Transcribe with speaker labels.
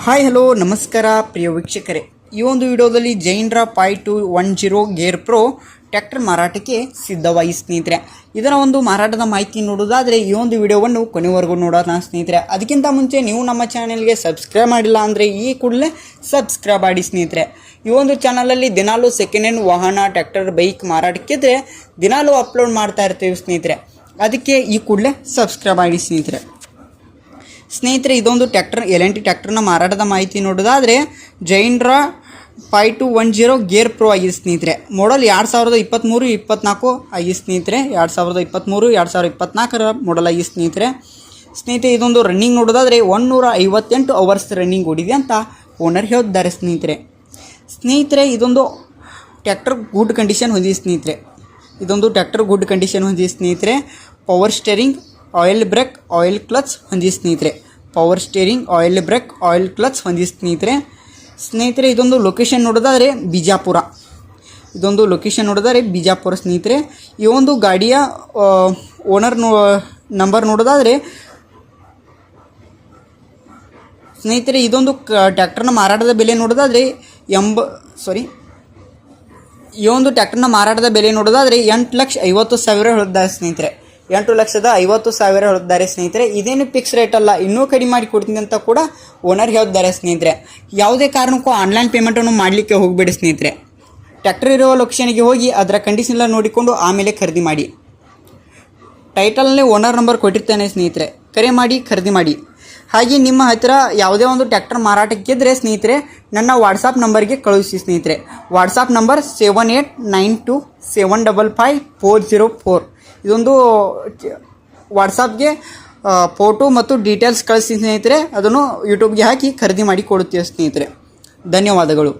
Speaker 1: Hi hello ನಮಸ್ಕಾರ ಪ್ರಿಯ ವೀಕ್ಷಕರೇ ಈ ಒಂದು ವಿಡಿಯೋದಲ್ಲಿ John Deere five two one zero gear pro tractor ಮಾರಾಟಕ್ಕೆ ಸಿದ್ಧವಾಗಿ ಸ್ನೇಹಿತರೆ ಇದರ ಒಂದು ಮಾರಾಟದ ಮಾಹಿತಿ ನೋಡೋದಾದರೆ ಈ ಒಂದು ವಿಡಿಯೋವನ್ನು ಕೊನೆವರೆಗೂ ನೋಡೋಣ ಸ್ನೇಹಿತರೆ ಅದಕ್ಕಿಂತ ಮುಂಚೆ ನೀವು ನಮ್ಮ ಚಾನೆಲ್ಗೆ ಸಬ್ಸ್ಕ್ರೈಬ್ ಮಾಡಿಲ್ಲ ಅಂದರೆ ಈ ಕೂಡಲೇ ಸಬ್ಸ್ಕ್ರೈಬ್ ಮಾಡಿ ಸ್ನೇಹಿತರೆ ಈ ಒಂದು ಚಾನಲಲ್ಲಿ ದಿನಾಲೂ ಸೆಕೆಂಡ್ ಹ್ಯಾಂಡ್ ವಾಹನ ಟ್ರ್ಯಾಕ್ಟರ್ ಬೈಕ್ ಮಾರಾಟಕ್ಕಿದ್ರೆ ದಿನಾಲೂ ಅಪ್ಲೋಡ್ ಮಾಡ್ತಾ ಇರ್ತೀವಿ ಸ್ನೇಹಿತರೆ ಅದಕ್ಕೆ ಈ ಕೂಡಲೇ ಸಬ್ಸ್ಕ್ರೈಬ್ ಮಾಡಿ ಸ್ನೇಹಿತರೆ ಸ್ನೇಹಿತರೆ, ಇದೊಂದು ಟ್ಯಾಕ್ಟರ್, ಎಲ್ ಎನ್ ಟಿ ಟ್ಯಾಕ್ಟರ್ನ ಮಾರಾಟದ ಮಾಹಿತಿ ನೋಡೋದಾದರೆ John Deere five two one zero gear pro ಆಗಿದೆ ಸ್ನೇಹಿತರೆ. ಮಾಡಲ್ ಎರಡು ಸಾವಿರದ ಇಪ್ಪತ್ತ್ಮೂರು ಇಪ್ಪತ್ನಾಲ್ಕು ಆಗಿದೆ ಸ್ನೇಹಿತರೆ. ಎರಡು ಸಾವಿರದ ಇಪ್ಪತ್ತ್ಮೂರು ಎರಡು ಸಾವಿರದ ಇಪ್ಪತ್ನಾಲ್ಕರ ಮಾಡಲ್ ಆಗಿದೆ ಸ್ನೇಹಿತರೆ. ಸ್ನೇಹಿತರೆ, ಇದೊಂದು ರನ್ನಿಂಗ್ ನೋಡೋದಾದರೆ ಒನ್ನೂರ ಐವತ್ತೆಂಟು ಅವರ್ಸ್ ರನ್ನಿಂಗ್ ಓಡಿದೆ ಅಂತ ಓನರ್ ಹೇಳಿದ್ದಾರೆ ಸ್ನೇಹಿತರೆ. ಸ್ನೇಹಿತರೆ, ಇದೊಂದು ಟ್ಯಾಕ್ಟರ್ ಗುಡ್ ಕಂಡೀಷನ್ ಹೊಂದಿದೆ ಸ್ನೇಹಿತರೆ. ಇದೊಂದು ಟ್ಯಾಕ್ಟರ್ ಗುಡ್ ಕಂಡೀಷನ್ ಹೊಂದಿದೆ ಸ್ನೇಹಿತರೆ. Power steering oil brake oil clutch ಹೊಂದಿ ಸ್ನೇಹಿತರೆ. Power steering oil brake oil clutch ಹೊಂದಿ ಸ್ನೇಹಿತರೆ. ಸ್ನೇಹಿತರೆ, ಇದೊಂದು ಲೊಕೇಶನ್ ನೋಡೋದಾದರೆ ಬಿಜಾಪುರ. ಇದೊಂದು ಲೊಕೇಶನ್ ನೋಡೋದಾದರೆ ಬಿಜಾಪುರ ಸ್ನೇಹಿತರೆ. ಈ ಒಂದು ಗಾಡಿಯ ಓನರ್ ನೋ ನಂಬರ್ ನೋಡೋದಾದರೆ ಸ್ನೇಹಿತರೆ, ಇದೊಂದು ಕ ಟ್ಯಾಕ್ಟರ್ನ ಮಾರಾಟದ ಬೆಲೆ ನೋಡೋದಾದರೆ ಎಂಬ ಸಾರಿ ಈ ಒಂದು ಟ್ಯಾಕ್ಟರ್ನ ಮಾರಾಟದ ಬೆಲೆ ನೋಡೋದಾದರೆ ಎಂಟು ಲಕ್ಷ ಐವತ್ತು ಸಾವಿರ ಹೇಳಿದ್ದಾರೆ ಸ್ನೇಹಿತರೆ. ಎಂಟು ಲಕ್ಷದ ಐವತ್ತು ಸಾವಿರ ಹೇಳಿದ್ದಾರೆ ಸ್ನೇಹಿತರೆ, ಇದೇನು ಫಿಕ್ಸ್ ರೇಟ್ ಅಲ್ಲ, ಇನ್ನೂ ಕಡಿಮೆ ಮಾಡಿ ಕೊಡ್ತೀನಿ ಅಂತ ಕೂಡ ಓನರ್ ಹೇಳಿದ್ದಾರೆ ಸ್ನೇಹಿತರೆ. ಯಾವುದೇ ಕಾರಣಕ್ಕೂ ಆನ್ಲೈನ್ ಪೇಮೆಂಟನ್ನು ಮಾಡಲಿಕ್ಕೆ ಹೋಗಬೇಡಿ ಸ್ನೇಹಿತರೆ. ಟ್ರ್ಯಾಕ್ಟರ್ ಇರುವ ಲೊಕೇಶನ್ಗೆ ಹೋಗಿ ಅದರ ಕಂಡೀಷನ್ ಎಲ್ಲ ನೋಡಿಕೊಂಡು ಆಮೇಲೆ ಖರೀದಿ ಮಾಡಿ. ಟೈಟಲ್ನೇ ಓನರ್ ನಂಬರ್ ಕೊಟ್ಟಿರ್ತೇನೆ ಸ್ನೇಹಿತರೆ. ಕರೆ ಮಾಡಿ, ಖರೀದಿ ಮಾಡಿ. ಹಾಗೆ ನಿಮ್ಮ ಹತ್ತಿರ ಯಾವುದೇ ಒಂದು ಟ್ರ್ಯಾಕ್ಟರ್ ಮಾರಾಟಕ್ಕಿದ್ರೆ ಸ್ನೇಹಿತರೆ, ನನ್ನ ವಾಟ್ಸಾಪ್ ನಂಬರ್ಗೆ ಕಳುಹಿಸಿ ಸ್ನೇಹಿತರೆ. WhatsApp number seven eight nine two seven double five four zero four ಇದೊಂದು ವಾಟ್ಸಪ್ಗೆ ಫೋಟೋ ಮತ್ತು ಡೀಟೇಲ್ಸ್ ಕಳಿಸಿ ಸ್ನೇಹಿತರೆ, ಅದನ್ನು ಯೂಟ್ಯೂಬ್ಗೆ ಹಾಕಿ ಖರೀದಿ ಮಾಡಿ ಕೊಡುತ್ತೀವಿ ಸ್ನೇಹಿತರೆ. ಧನ್ಯವಾದಗಳು.